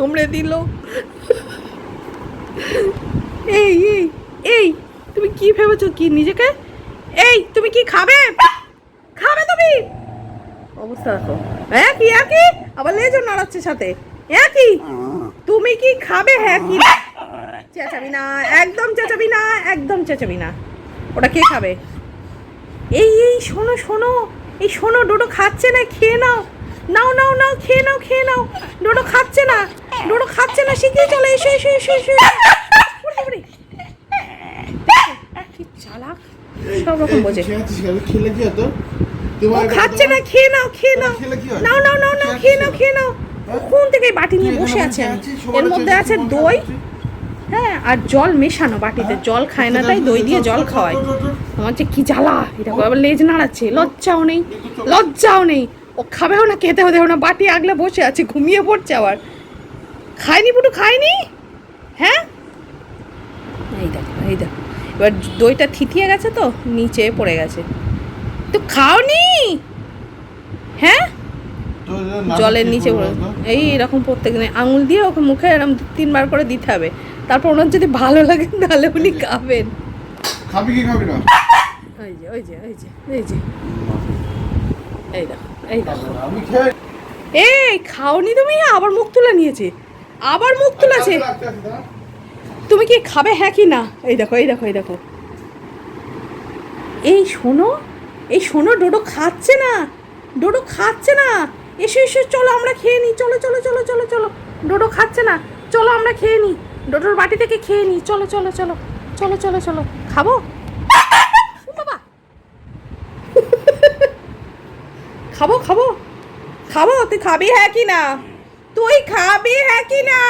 কামড়ে দিল। এই এই এই, তুমি কি ভেবেছো কি নিজেকে? এই, তুমি কি খাবে? খাবে তুমি? অবস্থা দেখো। হ্যাঁ কি আবার লেজও নাড়াচ্ছে সাথে। হ্যাঁ কি তুমি কি খাবে? হ্যাঁ কি? চেঁচাবি না, একদম চেঁচাবি না, একদম চেঁচাবি না। ওটা কে খাবে? এই এই, শোনো শোনো। এই, শোনো, ডোডো খাচ্ছে না, খেয়ে নাও। নাও নাও নাও, খেয়ে নাও খেয়ে নাও। ডোডো খাচ্ছে না। ডোডো খাচ্ছে না শিখিয়ে চলে এসো এসো এসো এসো। চালাক? সব রকম বোঝে। খেলে কি হতো? খাচ্ছে না খেয়ে নাও খেয়ে নাও। হয়? নাও নাও নাও নাও খেয়ে নাও খেয়ে নাও। কোন থেকে বাটি নিয়ে বসে আছেন? এর মধ্যে আছে দই। হ্যাঁ আর জল মেশানো বাটিতে। জল খায় না তাই দই দিয়ে জল খাওয়ায়। আমার যে কি জ্বালা এটা আবার লেজ নাড়াচ্ছে। লজ্জাও নেই লজ্জাও নেই। ও খাবেও না খেতে হতেও না। বাটি আগলে বসে আছে ঘুমিয়ে পড়ছে আবার। খায়নি পুটু খায়নি? হ্যাঁ? এই দেখো এই দেখো। এবার দইটা থিতিয়ে গেছে তো নিচে পড়ে গেছে। তো খাওনি? হ্যাঁ? জলের নিচে পড়ে এই এরকম প্রত্যেক প্রত্যেকদিন আঙুল দিয়ে ওকে মুখে এরকম দু তিনবার করে দিতে হবে। তারপর ওনার যদি ভালো লাগে তাহলে উনি খাবেন। খাবি কি খাবি না? ওই যে ওই যে ওই যে এই যে। এই দেখো এই দেখো। এই খাওনি তুমি? আবার মুখ তুলে নিয়েছে। আবার মুখ তুলেছে? আস্তে আস্তে দাঁড়া। তুমি কি খাবে? হ্যাঁ কি না? এই দেখো এই দেখো এই দেখো। এই শোনো এই শোনো ডোডো খাচ্ছে না। ডোডো খাচ্ছে না। এসো এসো চলো আমরা খেয়ে নিই। চলো চলো চলো চলো চলো। ডোডো খাচ্ছে না। চলো আমরা খেয়ে নিই। ডোডোর বাটি থেকে খেয়ে নিই। চলো চলো চলো চলো চলো চলো। খাব? বাবা। খাব খাব। খাব তুই খাবি হ্যাঁ কি না? তুই খাবি হ্যাঁ কি না?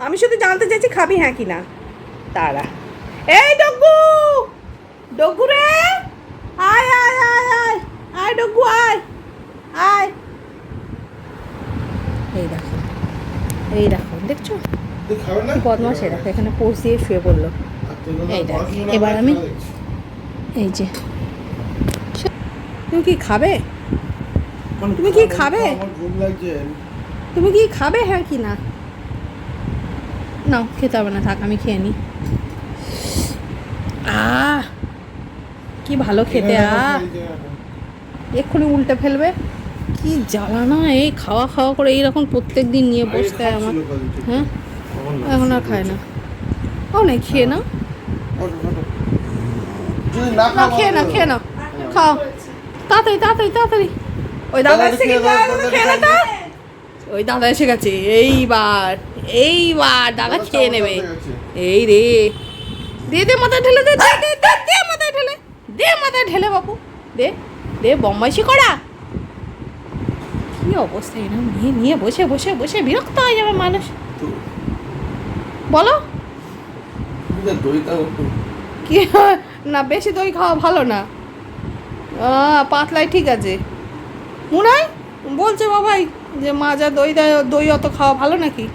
আমি শুধু জানতে চাইছি খাবি হ্যাঁ কি না? তারা এই ডগ্গু ডগু রে! আয় আয় আয় আয় আয় ডগু আয় আয়। এই দেখো এই দেখো দেখছ? বদমাস এ দেখো এখানে পোষ দিয়ে শুয়ে পড়ল। এই দেখ, এবার আমি- এই যে তুমি কি খাবে? তুমি কি খাব, তুমি কি খাবে হ্যাঁ কি না? নাও খেতে হবে না থাক আমি খেয়ে নিই আহ কি ভালো খেতে রাখো। এক্ষুনি উল্টে ফেলবে। কি জ্বালা না এই খাওয়া খাওয়া করে এইরকম প্রত্যেক দিন নিয়ে বসতে হয় আমার। হ্যাঁ? এখন আর খায় না। ও না খেয়ে। না না খেয়ে ভালো খেয়ে নাও। খাও। তাড়াতাড়ি তাড়াতাড়ি তাড়াতাড়ি। ওই দাদা খেয়ে নে। ওই দাদা এসে গেছে এইবার এইবার দাদা খেয়ে নেবে। এই রে দে দে মাথায় ঢেলে দে দে দে দে দে মাথায় ঢেলে দে মাথায় ঢেলে বাবু দে দে বম্বাইশি করা। কি অবস্থা এরকম নিয়ে নিয়ে বসে বসে বসে বিরক্ত হয়ে যাবে মানুষ। বলো। কি না বেশি দই খাওয়া ভালো না। আহ, পাতলাই ঠিক আছে। মনে হয় বলছে বাবাই যে মা যা দই দেয়, দই অত খাওয়া ভালো নাকি?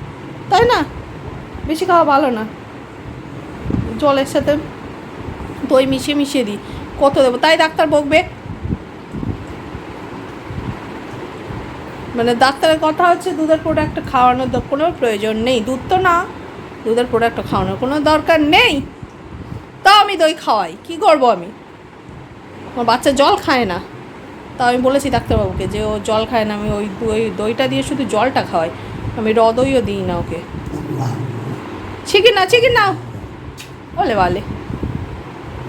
তাই না? বেশি খাওয়া ভালো না। জলের সাথে দই মিশিয়ে মিশিয়ে দিই। কত দেবো? তাই ডাক্তার বকবে। মানে ডাক্তারের কথা হচ্ছে দুধের প্রোডাক্ট খাওয়ানোর কোনো প্রয়োজন নেই। দুধ তো না। দুধের প্রোডাক্ট খাওয়ানোর কোনো দরকার নেই। তাও আমি দই খাওয়াই। কি করব আমি? আমার বাচ্চা জল খায় না। তা আমি বলেছি ডাক্তারবাবুকে যে ও জল খায় না আমি ওই ওই দইটা দিয়ে শুধু জলটা খাওয়াই আমি র দইও দিই না ওকে। চিকেন না চিকেন নাও। বলে বলে।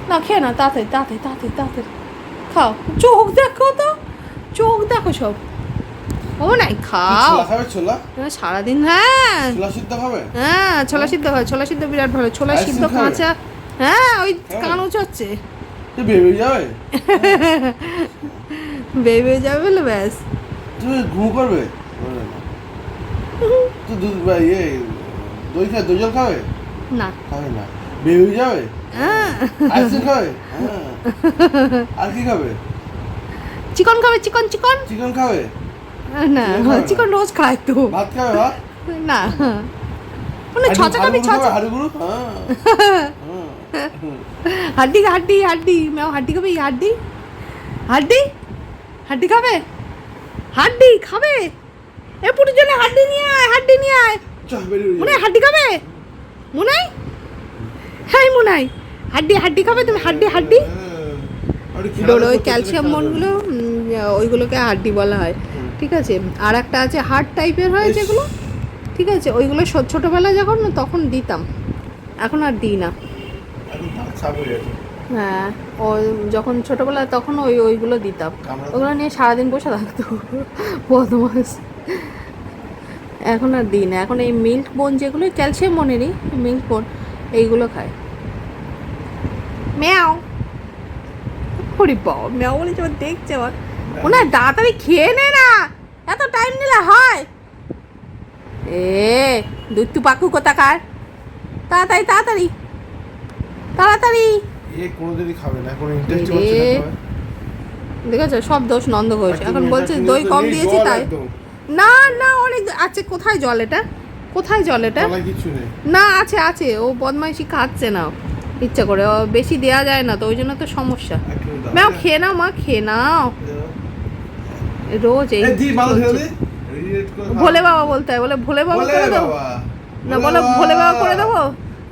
না খেয়ে না তাড়াতাড়ি তাড়াতাড়ি তাড়াতাড়ি তাড়াতাড়ি। খাও। চোখ দেখো তো চোখ দেখো সব। ও নাই খাও। সারাদিন হ্যাঁ। ছোলা সিদ্ধ খাবে? হ্যাঁ ছোলা সিদ্ধ হয় ছোলা সিদ্ধ বিরাট ভালো ছোলা সিদ্ধ? কাঁচা। হ্যাঁ ওই। কান তুই ভেবে যাবে? বেবে যাবে বলে ব্যাস। তুমি ঘুম করবে? তুই দুধ বা ইয়ে দই খাবে? দই জল খাবে? না। খাবে না। বেবি যাবে? হ্যাঁ। আইসক্রিম খাবে? হ্যাঁ। আর কি খাবে? চিকন খাবে চিকন চিকন। চিকেন খাবে? না চিকেন রোজ খায় তো। ভাত খাবে ভাত? না। মানে ছচা খাবি? ছচা হাড়ুগুড়ু হাড্ডি হাড্ডি হাড্ডি। ম্যাও হাড্ডি খাবে? হাড্ডি? হাড্ডি? হাড্ডি খাবে? হাড্ডি খাবে? এ পুটির জন্য হাড্ডি নিয়ে আয় হাড্ডি নিয়ে আয়। মনে হাড্ডি খাবে? মুনাই হ্যাঁ? মুনাই হাড্ডি হাড্ডি খাবে তুমি? হাড্ডি হাড্ডি? ডোর ওই ক্যালসিয়াম মনগুলো ওইগুলোকে হাড্ডি বলা হয়। ঠিক আছে? আর একটা আছে হার্ড টাইপের হয় যেগুলো। ঠিক আছে? ওইগুলো ছোটোবেলায় যখন তখন দিতাম। এখন আর দিই না। হ্যাঁ। ও যখন ছোটোবেলায় তখন ওই ওইগুলো দিতাম। ওগুলো নিয়ে সারাদিন বসে থাকতো। বদমাস। এখন আর দিই না। এখন এই মিল্ক বোন যেগুলো ক্যালসিয়াম বোনেরই মিল্ক বোন এইগুলো খায় ম্যাও। ওরে বাবা ম্যাও বলে যখন দেখছে আবার। ওনার তাড়াতাড়ি খেয়ে নে না। এত টাইম নিলে হয়। এ দুধ পাকু কোথাকার? তাড়াতাড়ি তাড়াতাড়ি। তাড়াতাড়ি। এ কোনোদিনই খাবে না কোনো ইন্টারেস্ট হচ্ছে না দেখেছ? সব দোষ নন্দ এখন বলছে দই কম দিয়েছি তাই। না না অনেক আছে কোথায় জল এটা? কোথায় জল এটা? না আছে আছে। ও বদমাইশি খাচ্ছে না ইচ্ছা করে। বেশি দেয়া যায় না তো ওই জন্য তো সমস্যা। ম্যাও খেয়ে নাও মা খেয়ে নাও। রোজ এই। ভোলে বাবা বলতে হয় বলে ভোলে বাবা করে দেবো? না বলে ভোলে বাবা করে দেবো?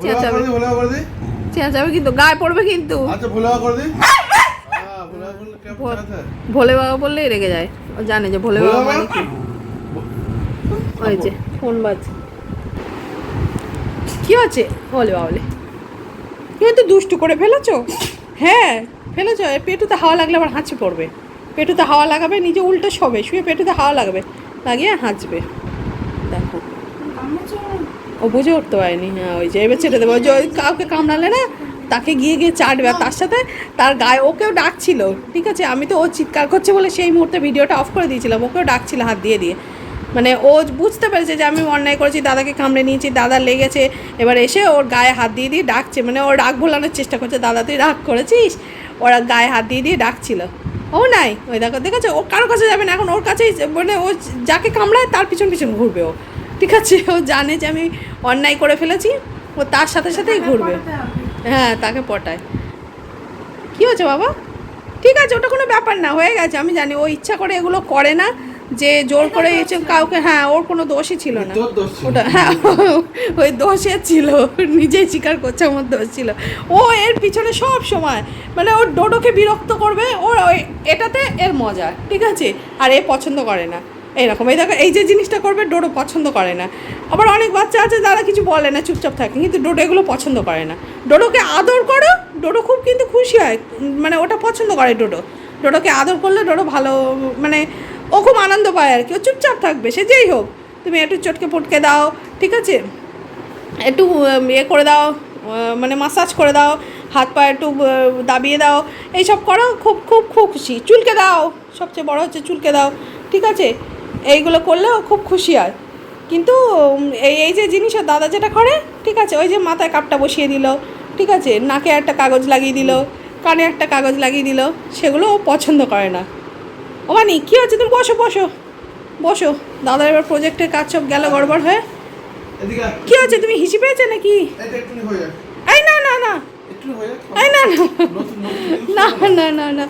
চেঁচাবে ভোলে বাবা করে চেঁচাবে কিন্তু গায়ে পড়বে কিন্তু। আচ্ছা ভোলে বাবা করে দে হ্যাঁ, ভোলে বাবা চালাতে হয়? ভোলে বাবা বললেই রেগে যায়। ও জানে যে ভোলে ভোলে বাবা বাবা? মানে কি। ওই যে ফোন বাজছে। কি আছে বলে। বাবলে কিন্তু দুষ্টু করে ফেলেছো। হ্যাঁ ফেলেছো। পেটুতে হাওয়া লাগলে আবার হাঁচি পড়বে। পেটুতে হাওয়া লাগাবে নিজে উল্টো শবে শুয়ে পেটুতে হাওয়া লাগাবে। লাগিয়ে হাঁচবে। ও বুঝে উঠতে পারেনি। হ্যাঁ ওই যে এবার ছেড়ে দেবো। যে ওই কাউকে কামড়ালে না, তাকে গিয়ে গিয়ে চাটবে। তার সাথে তার গায়ে, ওকেও ডাকছিল, ঠিক আছে? আমি তো ও চিৎকার করছে বলে সেই মুহূর্তে ভিডিওটা অফ করে দিয়েছিলাম। ওকেও ডাকছিল হাত দিয়ে দিয়ে। মানে ও বুঝতে পেরেছে যে আমি অন্যায় করেছি, দাদাকে কামড়ে নিয়েছি, দাদা লেগেছে। এবার এসে ওর গায়ে হাত দিয়ে দিয়ে ডাকছে। মানে ও রাগ ভোলানোর চেষ্টা করছে, দাদা, তুই রাগ করেছিস? ওরা গায়ে হাত দিয়ে দিয়ে ডাকছিল। ও নাই। ওই দেখো, দেখেছ? ও কারও কাছে যাবে না। এখন ওর কাছেই মানে ও যাকে কামড়ায় তার পিছন পিছন ঘুরবে ও। ঠিক আছে ও জানে যে আমি অন্যায় করে ফেলেছি ও তার সাথে সাথেই ঘুরবে। হ্যাঁ তাকে পটায়। কি হয়েছে বাবা? ঠিক আছে ওটা কোনো ব্যাপার না হয়ে গেছে আমি জানি ও ইচ্ছা করে এগুলো করে না যে জোর করে এসে কাউকে হ্যাঁ ওর কোনো দোষই ছিল না। ওটা হ্যাঁ ওই দোষে ছিল নিজেই স্বীকার করছে আমার দোষ ছিল। ও এর পিছনে সব সময় মানে ওর ডোডোকে বিরক্ত করবে ওর ওই এটাতে এর মজা ঠিক আছে? আর এ পছন্দ করে না। এইরকম এই দেখো, এই যে জিনিসটা করবে ডোডো পছন্দ করে না। আবার অনেক বাচ্চা আছে যারা কিছু বলে না, চুপচাপ থাকে, কিন্তু ডোডো এগুলো পছন্দ করে না। ডোডোকে আদর করো ডোডো খুব কিন্তু খুশি হয় মানে ওটা পছন্দ করে ডোডো ডোডোকে আদর করলে ডোডো ভালো মানে ও খুব আনন্দ পায় আর কি, ও চুপচাপ থাকবে, সে যেই হোক। তুমি একটু চটকে পটকে দাও, ঠিক আছে? একটু ইয়ে করে দাও মানে মাসাজ করে দাও, হাত পা একটু দাবিয়ে দাও, এইসব করো, খুব খুব খুব খুশি। চুলকে দাও, সবচেয়ে বড় হচ্ছে চুলকে দাও, ঠিক আছে? এইগুলো করলেও খুব খুশি হয়। কিন্তু এই এই যে জিনিস ওর দাদা যেটা করে ঠিক আছে ওই যে মাথায় কাপটা বসিয়ে দিল ঠিক আছে নাকে একটা কাগজ লাগিয়ে দিল কানে একটা কাগজ লাগিয়ে দিল সেগুলো ও পছন্দ করে না। ও মানে কী হচ্ছে তুমি বসো বসো বসো। দাদার এবার প্রজেক্টের কাজ সব গেল গড়বড় হয়ে। কি হচ্ছে তুমি হিসি পেয়েছে নাকি। এই না না না। এই না না। না না না না।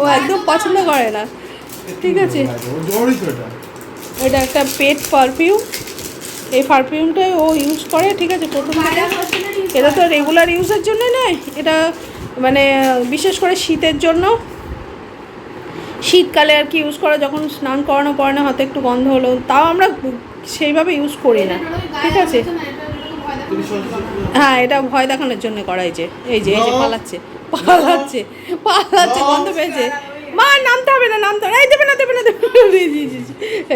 ও একদম পছন্দ করে না। ঠিক আছে। এটা। এটা একটা পেট পারফিউম এই পারফিউমটাই ও ইউজ করে ঠিক আছে? প্রথম এটা তো রেগুলার ইউজের জন্য নয় এটা মানে বিশেষ করে শীতের জন্য। শীতকালে আর কি ইউজ করা যখন স্নান করানো পড়ানো হয়তো একটু গন্ধ হলো তাও আমরা সেইভাবে ইউজ করি না। ঠিক আছে? হ্যাঁ এটা ভয় দেখানোর জন্য করাই যে এই যে এই যে. পালাচ্ছে পালাচ্ছে পালাচ্ছে. গন্ধ পেয়েছে। মা নামতে হবে না নামতে হবে না। এই দেবে না দেবে না দেবে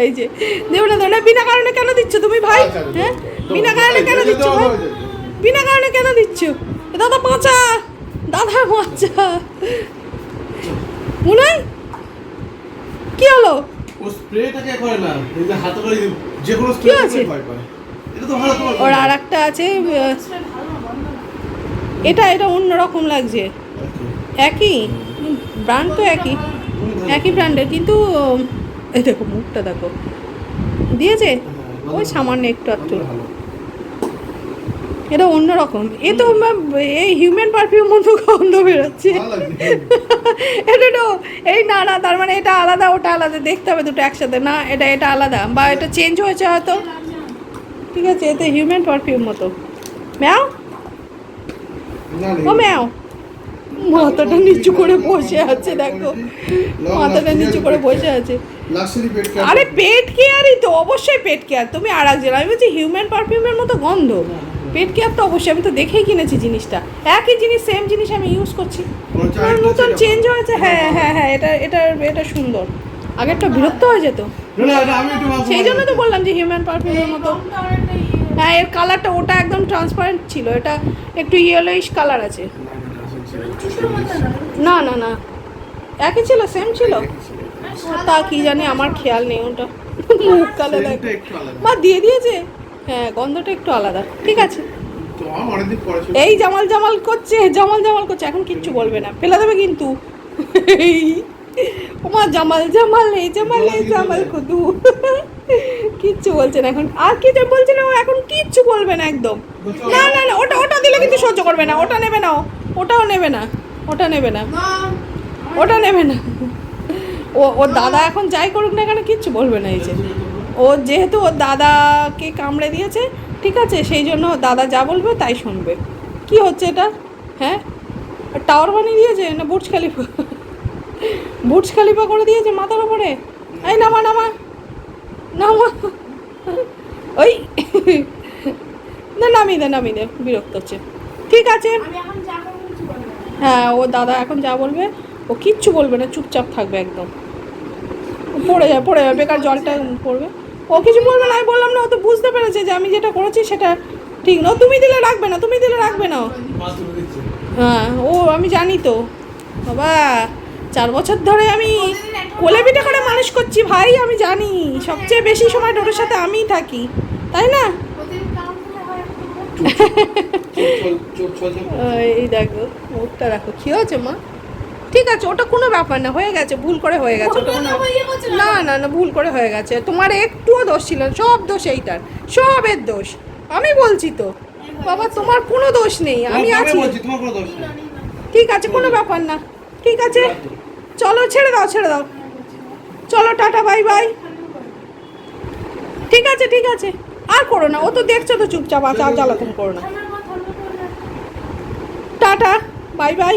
এই যে, দেবে না দেবে না। বিনা কারণে কেন দিচ্ছ তুমি ভাই? আচ্ছা, আচ্ছা, হ্যাঁ? বিনা কারণে কেন দিচ্ছ ভাই। বিনা কারণে কেন দিচ্ছ? দাদা বাঁচা। দাদা বাঁচা। মনে কি হলো? ও স্প্রেটাকে করে না এই যে হাতে করে যে কোনো কি আছে? স্প্রে ভয় পায়। এটা তো ভালো তোমার ওর আর একটা আছে এটা এটা অন্যরকম লাগছে। একই? ব্র্যান্ড তো একই একই ব্র্যান্ডের কিন্তু এই দেখো মুখটা দেখো। দিয়েছে? ওই সামান্য একটু একটু এটা অন্যরকম এ তো এই হিউম্যান পারফিউম মতো গন্ধ বেরোচ্ছে। এটা তো এই না না তার মানে এটা আলাদা ওটা আলাদা। দেখতে হবে দুটো একসাথে। না এটা এটা আলাদা। বা এটা চেঞ্জ হয়েছে হয়তো। ঠিক আছে এতে হিউম্যান পারফিউম মতো। ম্যাও? ও ম্যাও? মাথাটা নিচু করে বসে আছে দেখো। মাথাটা নিচু করে বসে আছে। আরে পেট কেয়ারই তো অবশ্যই পেট কেয়ার তুমি আর একজন আমি বলছি হিউম্যান পারফিউমের মতো গন্ধ। পেট কেয়ার তো অবশ্যই আমি তো দেখেই কিনেছি জিনিসটা। একই জিনিস সেম জিনিস আমি ইউজ করছি। নতুন চেঞ্জ হয়েছে। হ্যাঁ হ্যাঁ হ্যাঁ এটা এটা এটা সুন্দর। আগেরটা বিরক্ত হয়ে যেত। সেই জন্য তো বললাম যে হিউম্যান পারফিউমের মতো। হ্যাঁ এর কালারটা ওটা একদম ট্রান্সপারেন্ট ছিল। এটা একটু ইয়েলোইশ কালার আছে। না না না। একই ছিল সেম ছিল। তা কি জানি আমার খেয়াল নেই ওটা। মুখ কালো। মা দিয়ে দিয়েছে? হ্যাঁ গন্ধটা একটু আলাদা। ঠিক আছে। এই জামাল জামাল করছে জামাল জামাল করছে। এখন কিচ্ছু বলবে না। ফেলে দেবে কিন্তু। এই ওমা জামাল জামাল এই জামাল এই জামাল কুদু কিচ্ছু বলছে না এখন। আর কিছু বলছে না ও এখন কিচ্ছু বলবে না একদম। না না না ওটা ওটা দিলে কিন্তু সহ্য করবে না। ওটা নেবে না ও। ওটাও নেবে না ওটা নেবে না। ওটা নেবে না। ও ওর দাদা এখন যাই করুক না কেন কিচ্ছু বলবে না এই যে। ও যেহেতু ওর দাদাকে কামড়ে দিয়েছে ঠিক আছে সেই জন্য ওর দাদা যা বলবে তাই শুনবে। কি হচ্ছে এটা? হ্যাঁ? টাওয়ার বানিয়ে দিয়েছে না বুর্জ খালিফা বুর্জ খালিফা করে দিয়েছে মাথার উপরে? এই নামা নামা নামা। ওই না নামিয়ে দে নামিয়ে দে বিরক্ত হচ্ছে। ঠিক আছে। হ্যাঁ ও দাদা এখন যা বলবে ও কিচ্ছু বলবে না চুপচাপ থাকবে একদম। পড়ে যায় পড়ে যাবে বেকার জলটা পড়বে। ও কিছু বলবে না আমি বললাম না ও তো বুঝতে পেরেছে যে আমি যেটা করেছি সেটা ঠিক না। তুমি দিলে রাখবে না তুমি দিলে রাখবে না। হ্যাঁ ও আমি জানি তো। বাবা চার বছর ধরে আমি কোলে পিঠে করে মানুষ করছি ভাই আমি জানি। সবচেয়ে বেশি সময় ডোরের সাথে আমিই থাকি তাই না? এই দেখো মুখটা রাখো কি হয়েছে মা? ঠিক আছে ওটা কোনো ব্যাপার না হয়ে গেছে ভুল করে হয়ে গেছে। ওটা কোনো না। না না ভুল করে হয়ে গেছে। তোমার একটুও দোষ ছিল না, সব দোষ এইটার সবের দোষ। আমি বলছি তো বাবা তোমার কোনো দোষ নেই আমি আছি। ঠিক আছে কোনো ব্যাপার না ঠিক আছে? চলো ছেড়ে দাও ছেড়ে দাও। চলো টাটা বাই বাই। ঠিক আছে ঠিক আছে। আর করো না ও তো দেখছ তো চুপচাপ আছে আর জ্বালাতন করো না। Tata bye bye.